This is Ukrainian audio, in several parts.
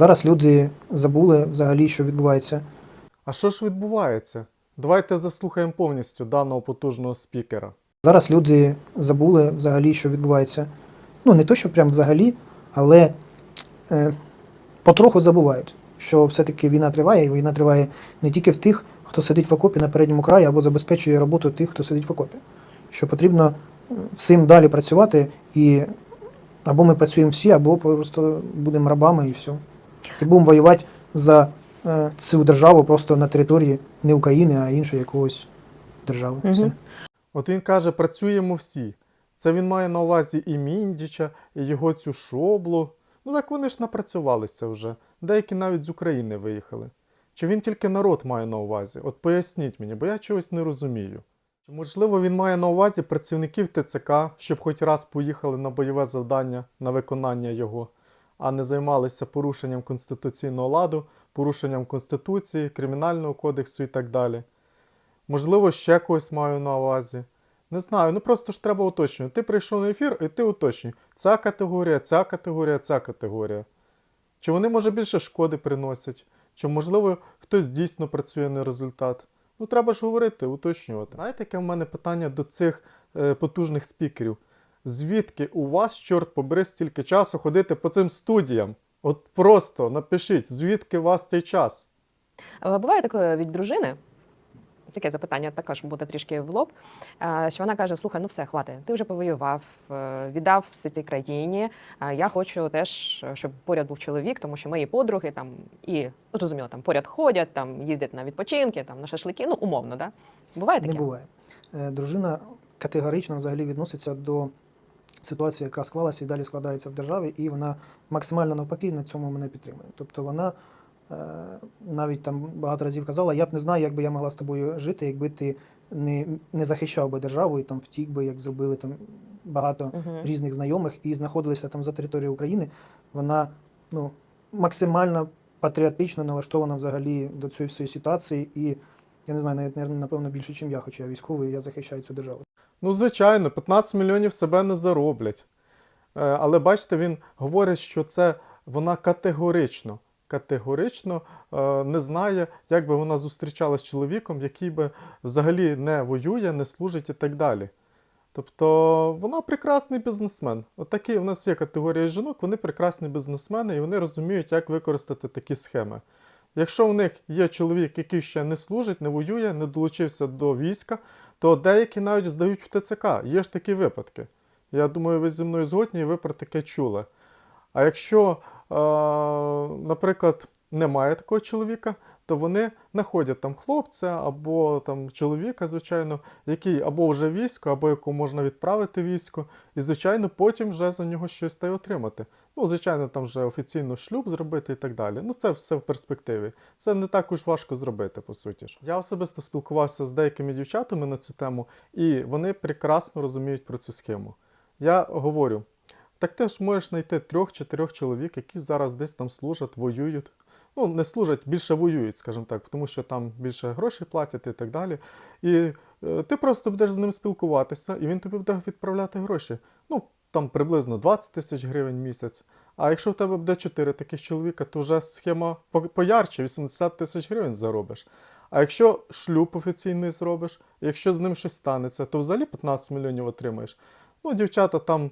Зараз люди забули взагалі, що відбувається. А що ж відбувається? Давайте заслухаємо повністю даного потужного спікера. Зараз люди забули взагалі, що відбувається. Ну, не то, що прям взагалі, але е, потроху забувають, що все-таки війна триває, і війна триває не тільки в тих, хто сидить в окопі на передньому краї або забезпечує роботу тих, хто сидить в окопі. Що потрібно всім далі працювати, і або ми працюємо всі, або просто будемо рабами і все. І будемо воювати за е, цю державу просто на території не України, а іншої якогось держави. Мгм. Все. От він каже, працюємо всі. Це він має на увазі і Міндіча, і його цю шоблу. Ну так вони ж напрацювалися вже. Деякі навіть з України виїхали. Чи він тільки народ має на увазі? От поясніть мені, бо я чогось не розумію. Чи можливо він має на увазі працівників ТЦК, щоб хоч раз поїхали на бойове завдання на виконання його, а не займалися порушенням конституційного ладу, порушенням Конституції, Кримінального кодексу і так далі. Можливо, ще когось маю на увазі. Не знаю, ну просто ж треба уточнювати. Ти прийшов на ефір і ти уточнюй. Ця категорія, ця категорія, ця категорія. Чи вони, може, більше шкоди приносять? Чи, можливо, хтось дійсно працює на результат? Ну, треба ж говорити, уточнювати. Знаєте, яке в мене питання до цих е, потужних спікерів? Звідки у вас, чорт побери, стільки часу ходити по цим студіям? От просто напишіть, звідки у вас цей час? Е, Буває таке від дружини. Таке запитання також буде трішки в лоб. е, Що вона каже: слухай, ну все, хватить, ти вже повоював, е, віддав все цій країні. Я хочу теж, щоб поряд був чоловік, тому що мої подруги там і ну, зрозуміло, там поряд ходять, там їздять на відпочинки, там на шашлики. Ну, умовно, да? Буває таке? Не буває. Дружина категорично взагалі відноситься до ситуації, яка склалася і далі складається в державі, і вона максимально навпаки на цьому мене підтримує. Тобто вона е, навіть там багато разів казала, я б не знаю, як би я могла з тобою жити, якби ти не, не захищав би державу і там втік би, як зробили там багато Мгм. різних знайомих і знаходилися там за територією України. Вона ну, максимально патріотично налаштована взагалі до цієї всієї ситуації. І я не знаю, навіть напевно більше, ніж я, хоча я військовий, я захищаю цю державу. Ну, звичайно, 15 мільйонів себе не зароблять. Е, Але бачите, він говорить, що це вона категорично, категорично е, не знає, як би вона зустрічалася з чоловіком, який би взагалі не воює, не служить і так далі. Тобто вона прекрасний бізнесмен. От такі в нас є категорія жінок, вони прекрасні бізнесмени і вони розуміють, як використати такі схеми. Якщо в них є чоловік, який ще не служить, не воює, не долучився до війська, то деякі навіть здають в ТЦК. Є ж такі випадки. Я думаю, ви зі мною згодні і ви про таке чули. А якщо, е, наприклад, немає такого чоловіка, то вони знаходять там хлопця або там чоловіка, звичайно, який або вже військо, або якого можна відправити військо, і, звичайно, потім вже за нього щось та й отримати. Ну, звичайно, там вже офіційно шлюб зробити і так далі. Ну, це все в перспективі. Це не так уж важко зробити, по суті ж. Я особисто спілкувався з деякими дівчатами на цю тему, і вони прекрасно розуміють про цю схему. Я говорю. Так ти ж можеш знайти трьох-чотирьох чоловік, які зараз десь там служать, воюють. Ну, не служать, більше воюють, скажімо так, тому що там більше грошей платять і так далі. І е, ти просто будеш з ним спілкуватися, і він тобі буде відправляти гроші. Ну, там приблизно 20 тисяч гривень в місяць. А якщо в тебе буде 4 таких чоловіка, то вже схема поярче, 80 тисяч гривень заробиш. А якщо шлюб офіційний зробиш, якщо з ним щось станеться, то взагалі 15 мільйонів отримаєш. Ну, дівчата там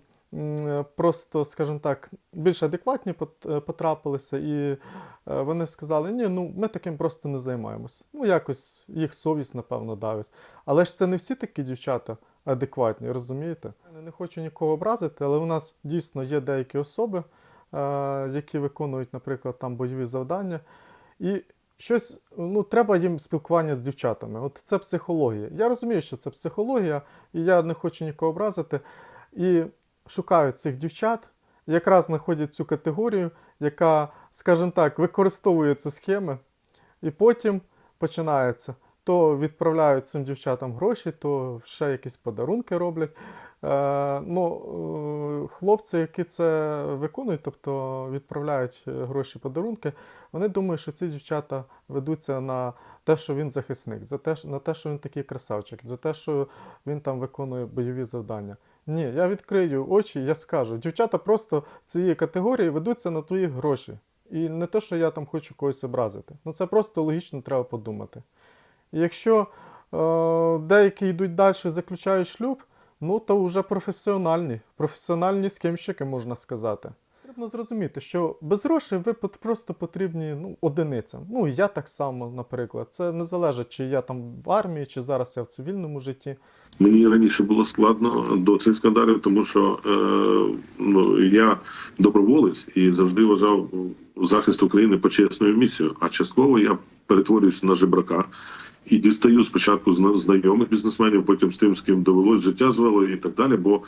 просто, скажімо так, більш адекватні е, потрапилися, і е, вони сказали, ні, ну ми таким просто не займаємося. Ну, якось їх совість, напевно, давить. Але ж це не всі такі дівчата адекватні, розумієте? Я Не хочу нікого образити, але у нас дійсно є деякі особи, е, які виконують, наприклад, там бойові завдання. І щось, ну, треба їм спілкування з дівчатами. От це психологія. Я розумію, що це психологія, і я не хочу нікого образити. І шукаю цих дівчат, якраз знаходять цю категорію, яка, скажімо так, використовує ці схеми, і потім починається. То відправляють цим дівчатам гроші, то ще якісь подарунки роблять. Е, ну, е, хлопці, які це виконують, тобто відправляють е, гроші подарунки, вони думають, що ці дівчата ведуться на те, що він захисник, за те, на те, що він такий красавчик, за те, що він там виконує бойові завдання. Ні, я відкрию очі, я скажу, дівчата просто цієї категорії ведуться на твої гроші. І не те, що я там хочу когось образити. Ну це просто логічно треба подумати. І якщо е, деякі йдуть далі, заключають шлюб, ну то вже професіональні. Професіональні схемщики, можна сказати. Потрібно зрозуміти, що без грошей ви просто потрібні ну, одиницям. Ну, я так само, наприклад. Це не залежить, чи я там в армії, чи зараз я в цивільному житті. Мені раніше було складно до цих скандалів, тому що е, ну, я доброволець і завжди вважав захист України почесною місією. А частково я перетворююся на жебрака і дістаю спочатку зна- знайомих бізнесменів, потім з тим, з ким довелось життя звело і так далі. Бо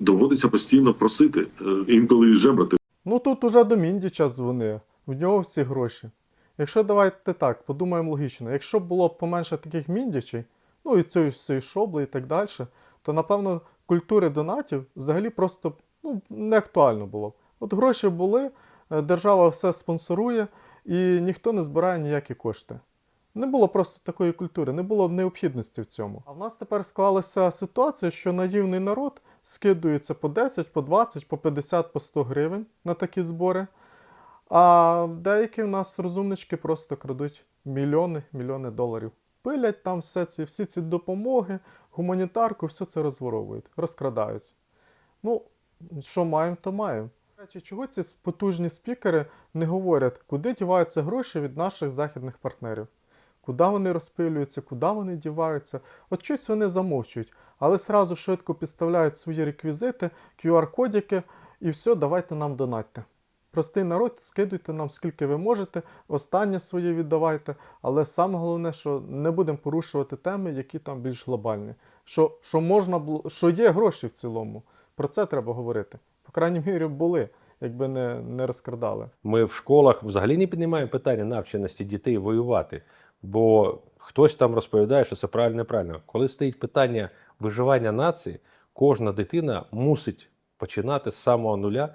доводиться постійно просити, е, інколи жебрати. Ну тут уже до Міндіча дзвони, в нього всі гроші. Якщо давайте так, подумаємо логічно, якщо було б поменше таких міндічей, ну і цієї всієї шобли і так далі, то напевно культури донатів взагалі просто ну, не актуально було. б. От гроші були, е, держава все спонсорує і ніхто не збирає ніякі кошти. Не було просто такої культури, не було необхідності в цьому. А в нас тепер склалася ситуація, що наївний народ скидується по 10, по 20, по 50, по 100 гривень на такі збори. А деякі в нас розумнички просто крадуть мільйони, мільйони доларів. Пилять там все ці, всі ці допомоги, гуманітарку, все це розворовують, розкрадають. Ну, що маємо, то маємо. Речі, чого ці потужні спікери не говорять, куди діваються гроші від наших західних партнерів? Куди вони розпилюються, куди вони діваються? От щось вони замовчують, але сразу швидко підставляють свої реквізити, QR-кодики і все, давайте нам донатьте. Простий народ, скидуйте нам скільки ви можете, останнє своє віддавайте, але саме головне, що не будемо порушувати теми, які там більш глобальні. Що, що можна що є гроші в цілому. Про це треба говорити. По крайній мірі були, якби не, не розкрадали. Ми в школах взагалі не піднімаємо питання навченості дітей воювати, бо хтось там розповідає, що це правильно неправильно. Коли стоїть питання виживання нації, кожна дитина мусить починати з самого нуля,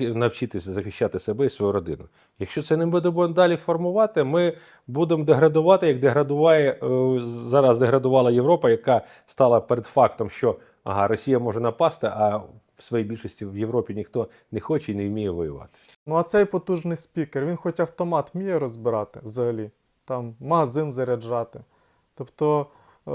навчитися захищати себе і свою родину. Якщо це не будемо далі формувати, ми будемо деградувати, як деградуває е, зараз деградувала Європа, яка стала перед фактом, що ага, Росія може напасти, а в своїй більшості в Європі ніхто не хоче і не вміє воювати. Ну а цей потужний спікер, він хоч автомат вміє розбирати взагалі, там магазин заряджати. Тобто, е,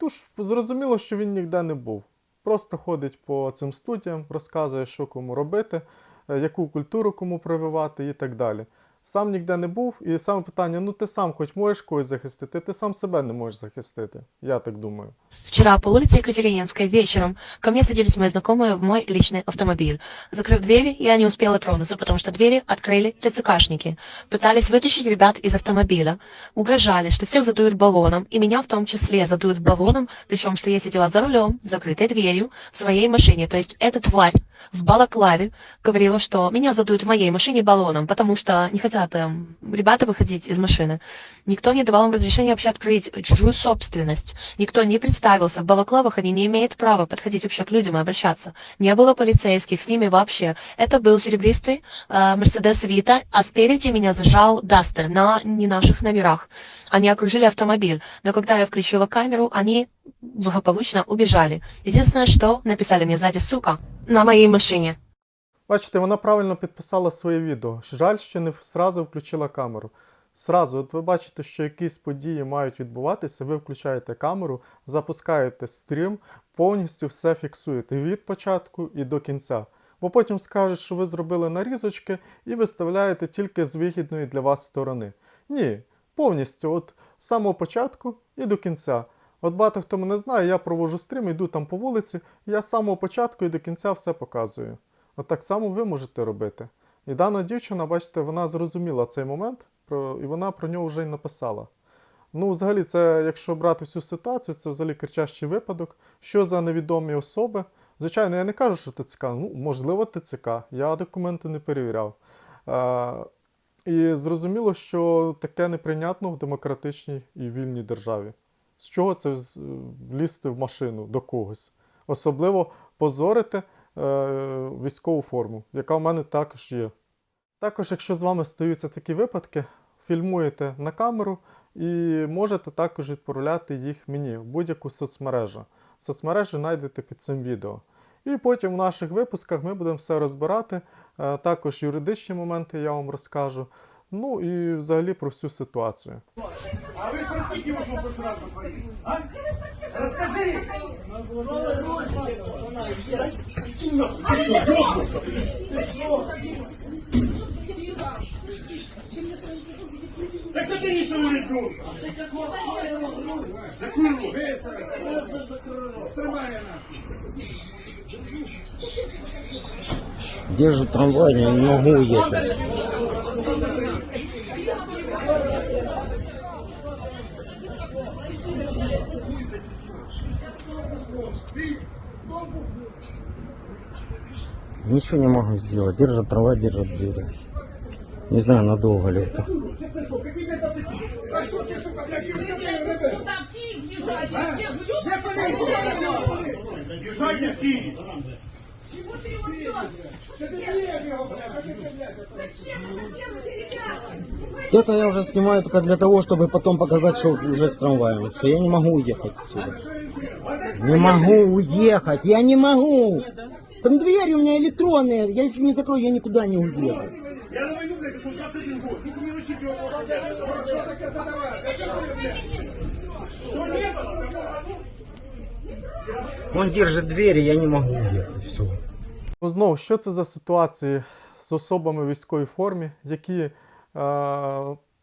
ну зрозуміло, що він ніде не був. Просто ходить по цим студіям, розказує, що кому робити, е, яку культуру кому прививати і так далі. Сам ніде не був, і саме питання: ну ти сам хоч можеш когось захистити, ти сам себе не можеш захистити. Я так думаю. Вчера по улице Екатерининской вечером ко мне садились мои знакомые в мой личный автомобиль. Закрыв двери, я не успела тронуться, потому что двери открыли ТЦКшники. Пытались вытащить ребят из автомобиля. Угрожали, что всех задуют баллоном, и меня в том числе задуют баллоном, причем что я сидела за рулем, с закрытой дверью, в своей машине. То есть эта тварь в балаклаве говорила, что меня задуют в моей машине баллоном, потому что не хотят эм, ребята выходить из машины. Никто не давал им разрешения вообще открыть чужую собственность. Никто не представился. В балаклавах они не имеют права подходить вообще к людям и обращаться. Не было полицейских с ними вообще. Это был серебристый э, Мерседес Вита, а спереди меня зажал Дастер на не наших номерах. Они окружили автомобиль. Но когда я включила камеру, они благополучно убежали. Единственное, что написали мне сзади «сука» на моей машине. Бачите, вона правильно підписала своє відео. Жаль, що не зразу включила камеру. Сразу, от ви бачите, що якісь події мають відбуватися, ви включаєте камеру, запускаєте стрім, повністю все фіксуєте від початку і до кінця. Бо потім скажуть, що ви зробили нарізочки і виставляєте тільки з вигідної для вас сторони. Ні, повністю, от з самого початку і до кінця. От багато хто мене знає, я проводжу стрім, йду там по вулиці, я з самого початку і до кінця все показую. От так само ви можете робити. І дана дівчина, бачите, вона зрозуміла цей момент, і вона про нього вже й написала. Ну, взагалі, це, якщо брати всю ситуацію, це взагалі кричащий випадок. Що за невідомі особи? Звичайно, я не кажу, що ТЦК. Ну, можливо, ТЦК. Я документи не перевіряв. Е, і зрозуміло, що таке неприйнятно в демократичній і вільній державі. З чого це влізти в машину до когось? Особливо позорити військову форму, яка в мене також є. Також, якщо з вами стаються такі випадки, фільмуєте на камеру і можете також відправляти їх мені в будь-яку соцмережу. Соцмережі знайдете під цим відео. І потім в наших випусках ми будемо все розбирати. Е, Також юридичні моменти я вам розкажу. Ну і взагалі про всю ситуацію. Ты что. Ты что? Так забери ты какого хуя его грудь? Закуй его. Быстро, закрой Держит трамвай, не могу уехать. Ничего не могу сделать. Держит трамвай, держит двери. Не знаю, надолго ли это. Это я уже снимаю только для того, чтобы потом показать, что уже с трамваем. Что я не могу уехать отсюда. Не могу уехать, я не могу. Там двери у меня электронные. Я если не закрою, я никуда не уеду. Я на войну, блядь, пошел 21 год. Ну, не учить его. Что такое задавать? Что не было? Он держит двери, я не могу уехать. Все. Ну, знову, що це за ситуації з особами в військовій формі, які е,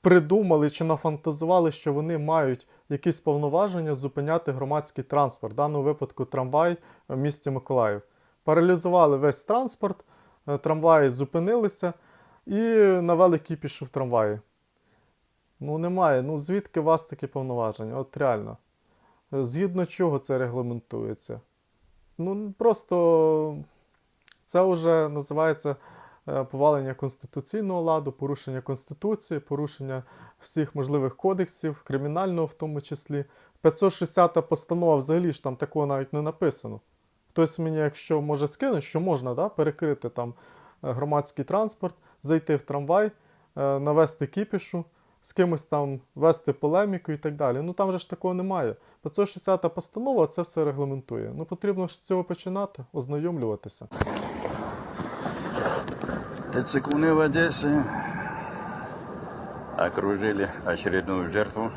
придумали чи нафантазували, що вони мають якісь повноваження зупиняти громадський транспорт, в даному випадку трамвай в місті Миколаїв. Паралізували весь транспорт, е, трамваї зупинилися і навели кіпішу в трамваї. Ну, немає. Ну, звідки у вас такі повноваження? От реально. Згідно чого це регламентується? Ну, просто це вже називається е, повалення конституційного ладу, порушення Конституції, порушення всіх можливих кодексів, кримінального в тому числі. 560 постанова взагалі ж там такого навіть не написано. Хтось мені, якщо може скинути, що можна да, перекрити там е, громадський транспорт, зайти в трамвай, е, навести кіпішу, з кимось там вести полеміку і так далі. Ну там же ж такого немає. 560 постанова це все регламентує. Ну потрібно ж з цього починати, ознайомлюватися. Тецикуны в Одессе окружили очередную жертву.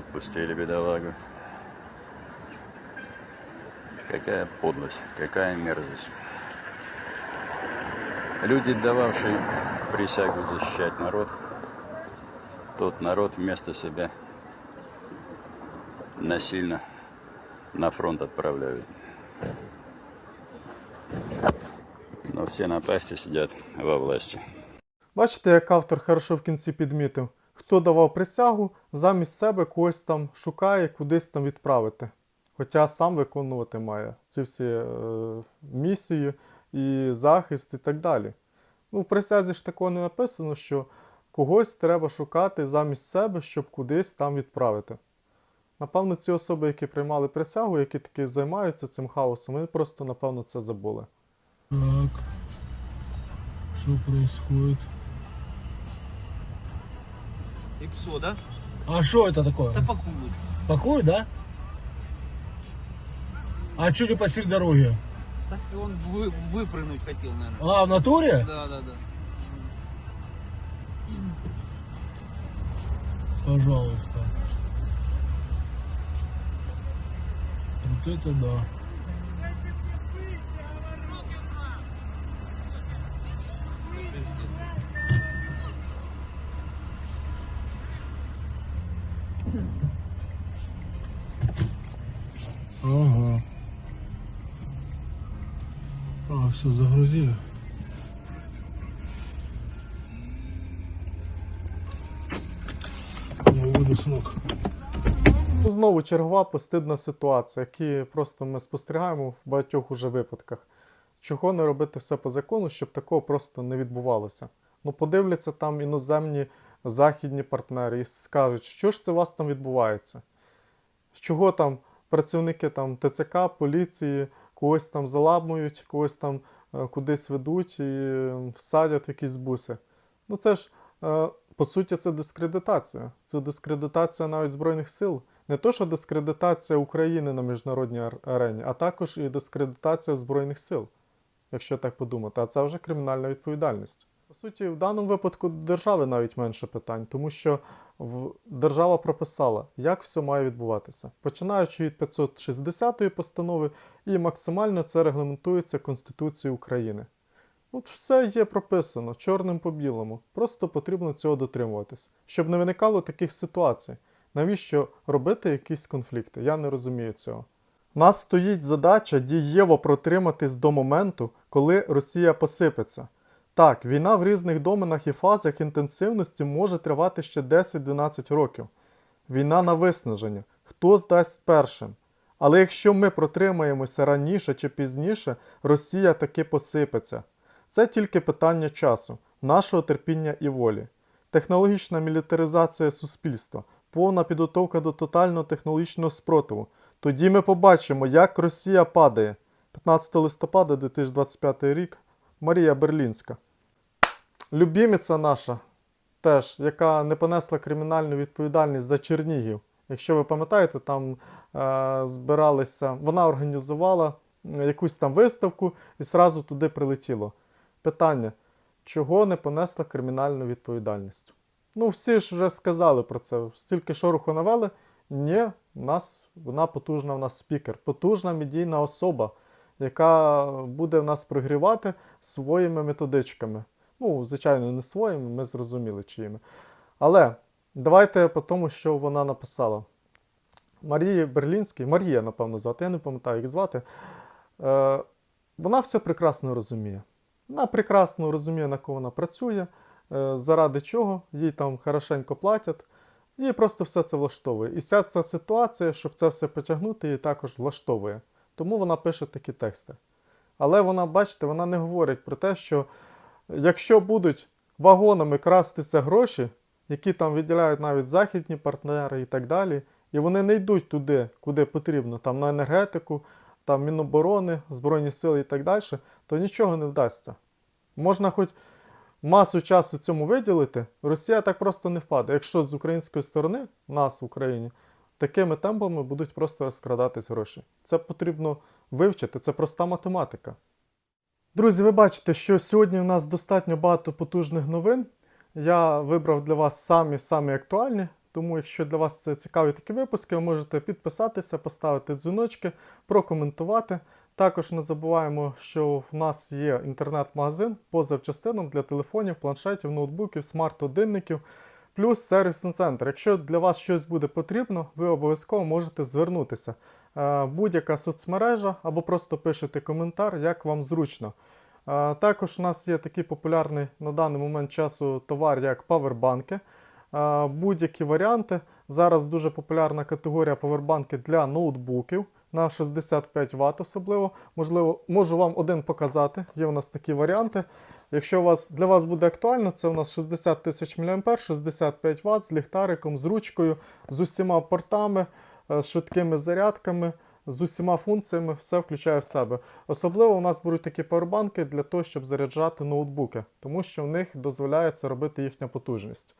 Отпустили бедолагу. Какая подлость, какая мерзость. Люди, дававшие присягу защищать народ, тот народ вместо себя насильно на фронт отправляют. Но все напасти сидят во власти. Бачите, як автор хорошо в кінці підмітив, Хто давав присягу, замість себе когось там шукає, кудись там відправити. Хоча сам виконувати має ці всі е, місії і захист і так далі. Ну, в присязі ж такого не написано, що когось треба шукати замість себе, щоб кудись там відправити. Напевно, ці особи, які приймали присягу, які таки займаються цим хаосом, вони просто, напевно, це забули. Так. Что происходит? ИПСО, да? А что это такое? Да пакуют. Покой, да? А что не посреди дороги? Так он вы, выпрыгнуть хотел, наверное. А, в натуре? Да, да, да. Пожалуйста. Вот это да. Все, загрузили. Я выводу срок. Ну, знову чергова постидна ситуація, які просто ми спостерігаємо в багатьох уже випадках. Чого не робити все по закону, щоб такого просто не відбувалося? Ну, подивляться там іноземні західні партнери і скажуть, що ж це у вас там відбувається? Чого там працівники там ТЦК, поліції когось там заламують, когось там кудись ведуть і е, всадять якісь буси. Ну це ж е, по суті, це дискредитація. Це дискредитація навіть Збройних сил. Не то, що дискредитація України на міжнародній арені, а також і дискредитація Збройних сил, якщо так подумати. А це вже кримінальна відповідальність. По суті, в даному випадку держави навіть менше питань, тому що держава прописала, як все має відбуватися, починаючи від 560 постанови, і максимально це регламентується Конституцією України. От все є прописано чорним по білому. Просто потрібно цього дотримуватись, щоб не виникало таких ситуацій. Навіщо робити якісь конфлікти? Я не розумію цього. Нас стоїть задача дієво протриматись до моменту, коли Росія посипеться. Так, війна в різних доменах і фазах інтенсивності може тривати ще 10-12 років. Війна на виснаження. Хто здасть першим? Але якщо ми протримаємося раніше чи пізніше, Росія таки посипеться. Це тільки питання часу, нашого терпіння і волі. Технологічна мілітаризація суспільства, повна підготовка до тотального технологічного спротиву. Тоді ми побачимо, як Росія падає. 15 листопада 2025 рік Марія Берлінська. Любіміця наша, теж, яка не понесла кримінальну відповідальність за Чернігів. Якщо ви пам'ятаєте, там е, збиралися, вона організувала якусь там виставку і зразу туди прилетіло. Питання: чого не понесла кримінальну відповідальність? Ну, всі ж вже сказали про це. Стільки шороху навели. Ні, у нас, вона потужна, у нас спікер, потужна медійна особа, яка буде в нас прогрівати своїми методичками. Ну, звичайно, не своїми, ми зрозуміли чиїми. Але давайте по тому, що вона написала. Марії Берлінській, Марія, напевно, звати, я не пам'ятаю, як звати. Е, вона все прекрасно розуміє. Вона прекрасно розуміє, на кого вона працює, е, заради чого, їй там хорошенько платять. Їй просто все це влаштовує. І вся ця ситуація, щоб це все потягнути, її також влаштовує. Тому вона пише такі тексти. Але вона, бачите, вона не говорить про те, що якщо будуть вагонами крастися гроші, які там виділяють навіть західні партнери і так далі, і вони не йдуть туди, куди потрібно, там на енергетику, там Міноборони, Збройні сили і так далі, то нічого не вдасться. Можна хоч масу часу цьому виділити, Росія так просто не впаде. Якщо з української сторони, нас в Україні, такими темпами будуть просто розкрадатись гроші. Це потрібно вивчити, це проста математика. Друзі, ви бачите, що сьогодні у нас достатньо багато потужних новин. Я вибрав для вас самі самі актуальні. Тому, якщо для вас це цікаві такі випуски, ви можете підписатися, поставити дзвіночки, прокоментувати. Також не забуваємо, що в нас є інтернет-магазин по запчастинам для телефонів, планшетів, ноутбуків, смарт-годинників, плюс сервісний центр. Якщо для вас щось буде потрібно, ви обов'язково можете звернутися. Е, Будь-яка соцмережа або просто пишете коментар, як вам зручно. Е, Також у нас є такий популярний на даний момент часу товар, як павербанки. Е, Будь-які варіанти. Зараз дуже популярна категорія павербанки для ноутбуків на 65 Вт особливо. Можливо, можу вам один показати. Є у нас такі варіанти. Якщо у вас, для вас буде актуально, це у нас 60 тисяч мА, 65 Вт з ліхтариком, з ручкою, з усіма портами, е, швидкими зарядками. З усіма функціями все включає в себе. Особливо у нас будуть такі павербанки для того, щоб заряджати ноутбуки, тому що в них дозволяється робити їхня потужність.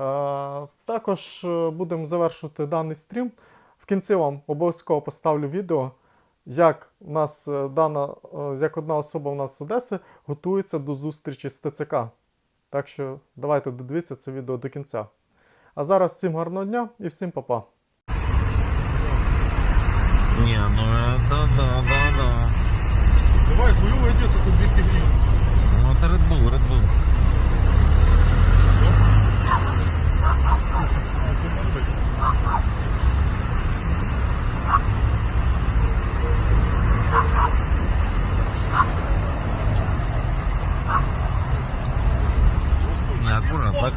Е, Також е, будемо завершувати даний стрім. В кінці вам обов'язково поставлю відео, як у нас е, дана, е, як одна особа у нас з Одеси готується до зустрічі з ТЦК. Так що давайте додивіться це відео до кінця. А зараз всім гарного дня і всім па-па. Не, ну е, это да, да, да. Давай, хуёвый Одесса, тут 200 гривен. Ну это Red Bull, Red Bull. Làm tới.